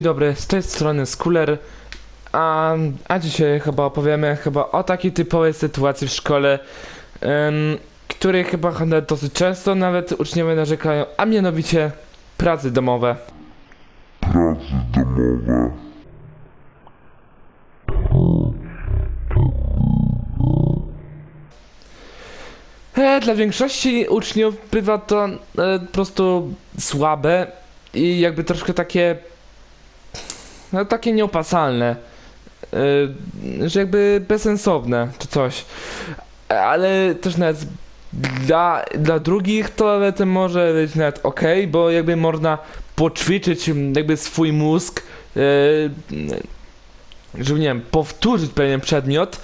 dobry, z tej strony Skuler, a, a dzisiaj chyba opowiemy chyba o takiej typowej sytuacji w szkole, em, której chyba chyba dosyć często nawet uczniowie narzekają, a mianowicie pracy domowe. pracy domowe. E, dla większości uczniów bywa to e, po prostu słabe i jakby troszkę takie no takie nieopłacalne, e, że jakby bezsensowne czy coś. Ale też nawet dla, dla drugich to nawet może być nawet ok, bo jakby można poćwiczyć jakby swój mózg, e, żeby nie wiem, powtórzyć pewien przedmiot,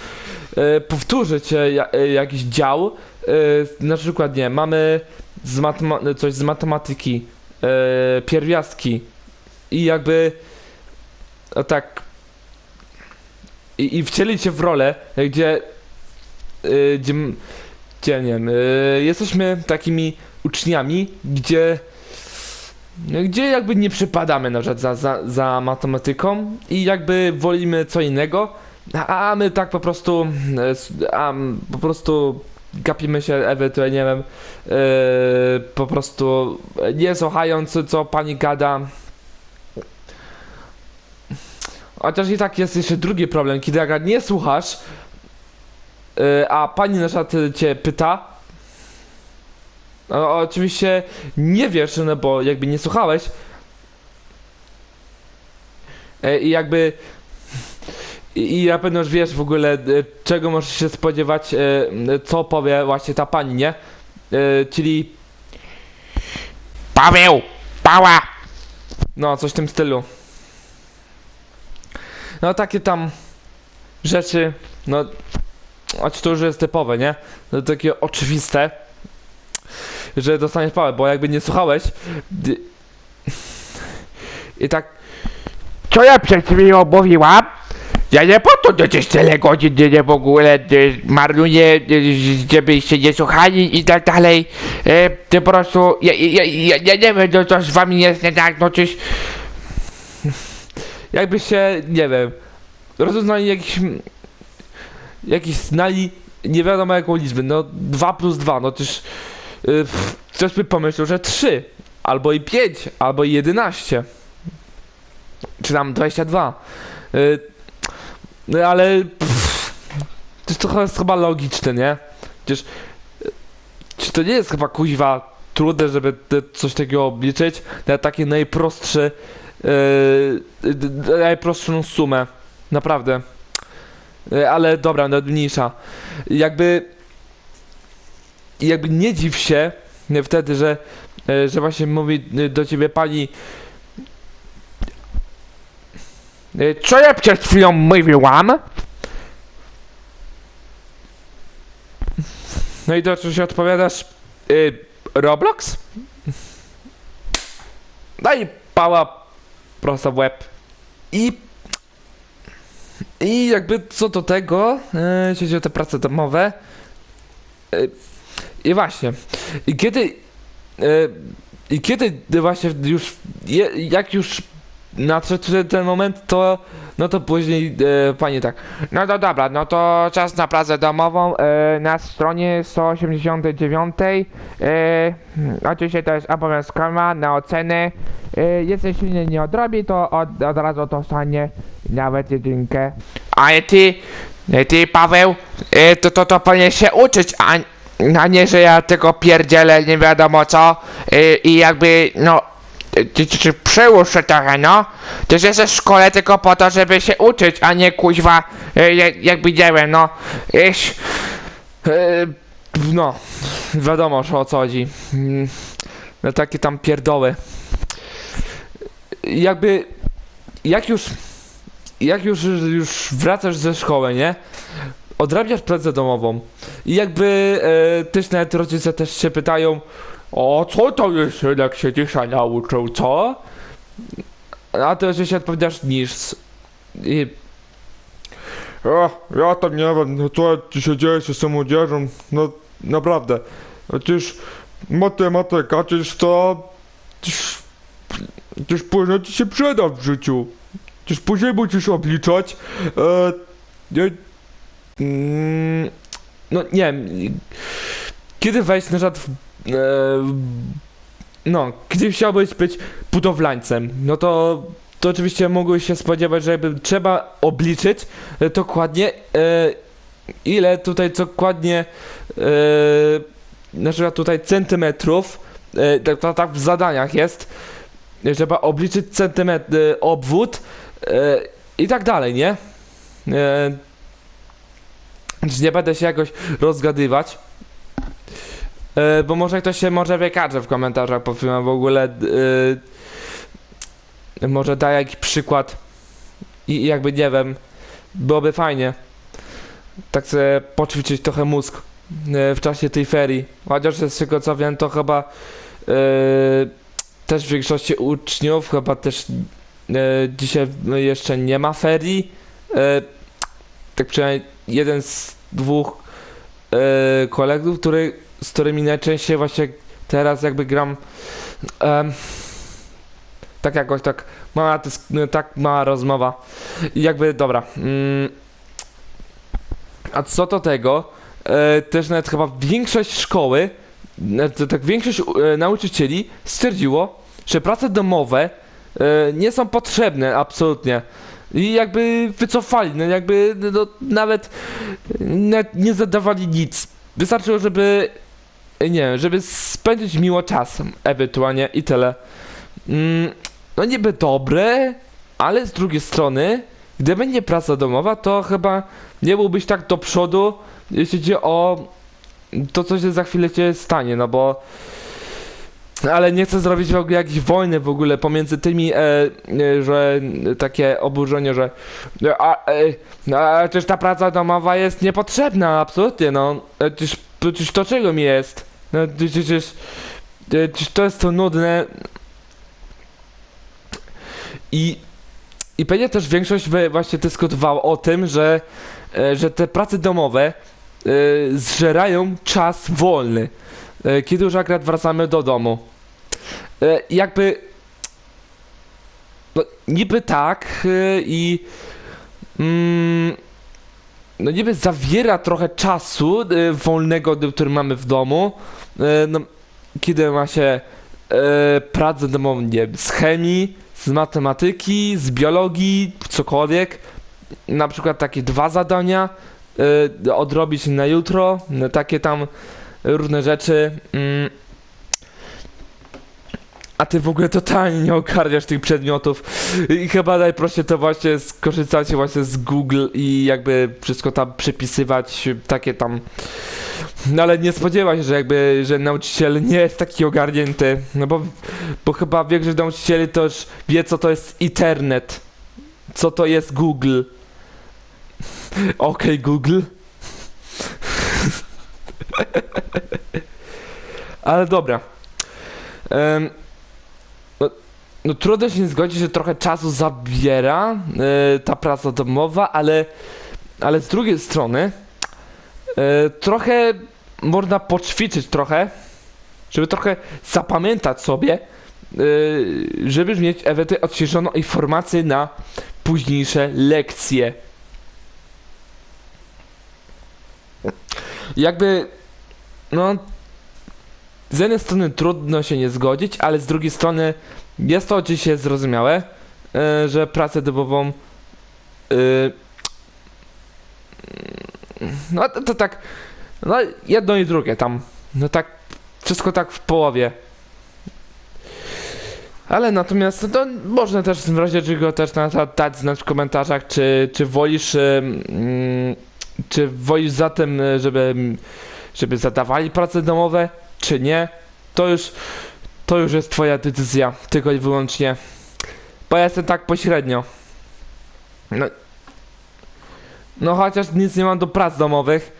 e, powtórzyć e, jakiś dział, e, na przykład nie, mamy z coś z matematyki, e, pierwiastki. I jakby tak i, i wcielić się w rolę, gdzie e, gdzie, gdzie nie wiem, e, jesteśmy takimi uczniami, gdzie no, gdzie jakby nie przypadamy na przykład za, za, za matematyką i jakby wolimy co innego, a a my tak po prostu a, po prostu gapimy się ewentualnie, nie wiem, e, po prostu nie słuchając co pani gada. Chociaż i tak jest jeszcze drugi problem, kiedy jak nie słuchasz, e, a pani na przykład cię pyta, no, oczywiście nie wiesz, no bo jakby nie słuchałeś. E, I jakby. I, na pewno już wiesz w ogóle, e, czego możesz się spodziewać, co powie właśnie ta pani, nie? Czyli. Paweł! Pała! No, coś w tym stylu. No, takie tam rzeczy, no, choć to już jest typowe, nie? No, takie oczywiste, że dostaniesz pałę, bo jakby nie słuchałeś i tak, Co ja przed chwilą mówiłam? Ja nie po to do tyle godzin nie, nie w ogóle y, marnuję, y, żebyście nie słuchali i tak dalej. E, po prostu, ja, ja, ja, ja nie wiem, no co z wami jest nie tak, no czyś... jakby się, nie wiem, rozeznali jakiś, jakiś znali nie wiadomo jaką liczbę, no 2 plus 2, no też yy, ktoś by pomyślał, że 3, albo i 5, albo i 11, czy tam 22, yy, no ale pff, to jest trochę jest chyba logiczne, nie? Przecież, yy, czy to nie jest chyba kuźwa trudne, żeby coś takiego obliczyć na takie najprostsze Yy, najprostszą sumę. Naprawdę. Yy, ale dobra, no mniejsza. Jakby. Jakby nie dziw się nie, wtedy, że, yy, że właśnie mówi yy, do ciebie pani. E, co ja przed chwilą mówiłam? No i do czego się odpowiadasz? Yy, Roblox? No i pała prosta w łeb. I. I jakby co do tego, yy, chodzi o te prace domowe. Yy, I właśnie. I kiedy. Yy, I kiedy właśnie już. Je, jak już nadszedł ten- ten moment, to. No to później yy, pani tak. No to dobra, no to czas na pracę domową e, na stronie 189. E, oczywiście to jest obowiązkowa na oceny. E, jeśli silnie nie odrobi, to od, od razu dostanie nawet jedynkę. Ale ty, e, ty Paweł, e, to, to, to powinien się uczyć, a, a nie, że ja tylko pierdzielę nie wiadomo co e, i jakby, no, ty, ty, ty przyłóż się trochę, no. Ty jesteś w szkole tylko po to, żeby się uczyć, a nie kuźwa, e, jak- nie wiem, no. Iś, E, no, wiadomo o co chodzi. Mm, No takie tam pierdoły. Jakby, jak już, jak już, już wracasz ze szkoły, nie? Odrabiasz pracę domową i jakby e, też nawet rodzice też się pytają o co to jest synek się dzisiaj nauczył, co? A ty oczywiście odpowiadasz nic. I Ja, ja tam nie wiem, no co się dzieje się z tą młodzieżą, no naprawdę. Przecież matematyka, przecież to... Przecież też później ci się przyda w życiu. Też później musisz obliczać, e, no nie wiem. Kiedy wejść na przykład e, no, kiedy chciałbyś być budowlańcem, no to, to oczywiście mogłeś się spodziewać, że jakby trzeba obliczyć dokładnie e, ile tutaj dokładnie e, na przykład tutaj centymetrów tak, tak, tak w zadaniach jest trzeba obliczyć centymetr obwód i tak dalej, nie? Więc nie będę się jakoś rozgadywać. E, bo może ktoś się może wykaże w komentarzach pod filmem w ogóle. E, może da jakiś przykład. I jakby nie wiem. Byłoby fajnie. Tak sobie poćwiczyć trochę mózg e, w czasie tej ferii. Chociaż z tego co wiem, to chyba e, też w większości uczniów chyba też e, dzisiaj jeszcze nie ma ferii. E, tak przynajmniej jeden z dwóch e, kolegów, który, z którymi najczęściej właśnie teraz jakby gram tak jakoś tak mała, dys- tak mała rozmowa. Jakby dobra mm, a co do tego e, też nawet chyba większość szkoły to tak większość e, nauczycieli stwierdziło, że prace domowe nie są potrzebne absolutnie i jakby wycofali, no jakby no, nawet nawet nie zadawali nic. Wystarczyło, żeby nie wiem, żeby spędzić miło czas ewentualnie i tyle. Mm, no niby dobre, ale z drugiej strony, gdyby nie praca domowa, to chyba nie byłbyś tak do przodu, jeśli chodzi o to, co się za chwilę cię stanie, no bo ale nie chcę zrobić jakiejś wojny w ogóle pomiędzy tymi, e, e, że takie oburzenie, że a, e, a przecież ta praca domowa jest niepotrzebna, absolutnie, no. E, Przecież, przecież to czego mi jest? No przecież, e, przecież to jest to nudne. I, i pewnie też większość właśnie dyskutowała o tym, że, e, że te prace domowe e, zżerają czas wolny, e, kiedy już akurat wracamy do domu. E, jakby no, niby tak e, i mm, no niby zawiera trochę czasu e, wolnego, e, który mamy w domu, e, no, kiedy ma się e, pracę domową, nie z chemii, z matematyki, z biologii, cokolwiek, na przykład takie dwa zadania e, odrobić na jutro, takie tam różne rzeczy. Mm, a ty w ogóle totalnie nie ogarniasz tych przedmiotów i chyba najprościej to właśnie skorzystać właśnie z Google i jakby wszystko tam przepisywać, takie tam no ale nie spodziewa się, że jakby, że nauczyciel nie jest taki ogarnięty, no bo, bo chyba większość nauczycieli to już wie co to jest internet, co to jest Google. Okej Google. ale dobra. Em, no, no trudno się zgodzić, że trochę czasu zabiera e, ta praca domowa, ale, ale z drugiej strony e, trochę można poćwiczyć trochę, żeby trochę zapamiętać sobie, e, żeby mieć ewentualnie odświeżoną informację na późniejsze lekcje. Jakby, no, z jednej strony trudno się nie zgodzić, ale z drugiej strony jest to oczywiście zrozumiałe, e, że pracę domową e, no to, to tak no jedno i drugie tam no tak wszystko tak w połowie. Ale natomiast no, to można też w razie czego też na to dać znać w komentarzach czy, czy wolisz mm, czy wolisz za tym żeby żeby zadawali prace domowe czy nie, to już, to już jest twoja decyzja, tylko i wyłącznie. Bo ja jestem tak pośrednio. No, no chociaż nic nie mam do prac domowych,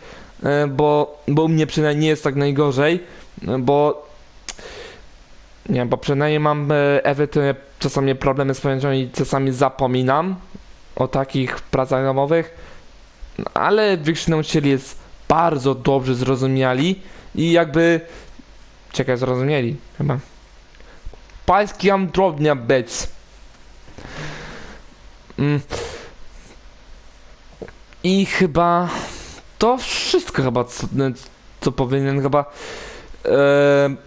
e, bo, bo u mnie przynajmniej nie jest tak najgorzej, bo nie bo przynajmniej mam e, ewentualnie czasami problemy z pamięcią i czasami zapominam o takich pracach domowych, No, ale większość nauczycieli jest bardzo dobrze zrozumiali i jakby Czekaj, zrozumieli, chyba. pański mam drobnia być. Mm. I chyba to wszystko chyba, co, co powinien chyba... em,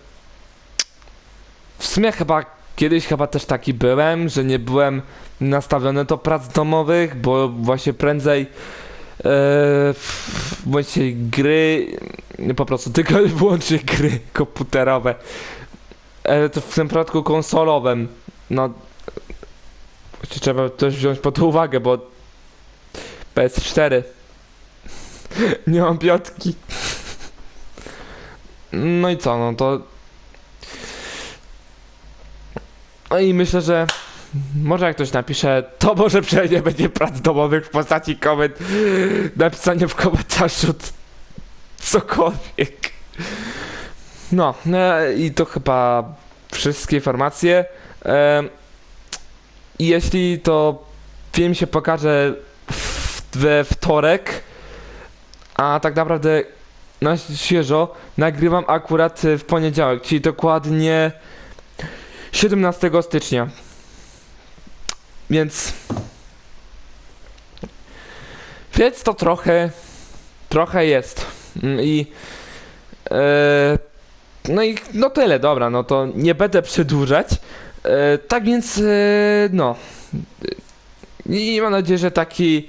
w sumie chyba kiedyś chyba też taki byłem, że nie byłem nastawiony do prac domowych, bo właśnie prędzej w- właśnie gry, po prostu tylko i wyłącznie gry komputerowe. E, to w tym przypadku konsolowym. No, trzeba też wziąć pod uwagę, bo PS4 nie mam piątki. No i co, no to no i myślę, że może jak ktoś napisze, to może przejdzie będzie prac domowych w postaci komend, napisanie w komentarzu cokolwiek. No, no i to chyba wszystkie informacje. Em, I jeśli to film się pokaże we wtorek, a tak naprawdę na świeżo nagrywam akurat w poniedziałek, czyli dokładnie 17 stycznia. Więc. Więc to trochę. Trochę jest. Mm, I. E, no i no tyle, dobra, no to nie będę przedłużać. E, tak więc, e, no. I mam nadzieję, że taki.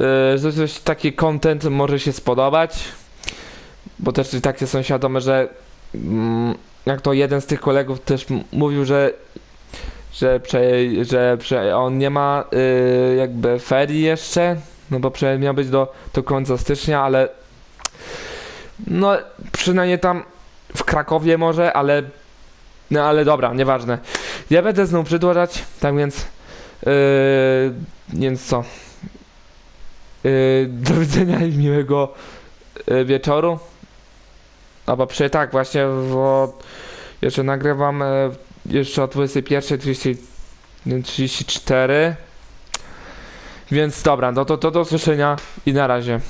E, taki content może się spodobać. Bo też i tak jestem świadomy, że. Mm, jak to jeden z tych kolegów też mówił, że że, prze, że prze, on nie ma y, jakby ferii jeszcze, no bo prze, miał być do, do końca stycznia, ale no przynajmniej tam w Krakowie może, ale no ale dobra, nieważne. Ja będę znów przedłużać, tak więc yy, więc co? Yy, do widzenia i miłego yy, wieczoru. Albo przy tak właśnie, bo jeszcze nagrywam e, jeszcze o 21.34 Więc dobra, no to, to do usłyszenia i na razie.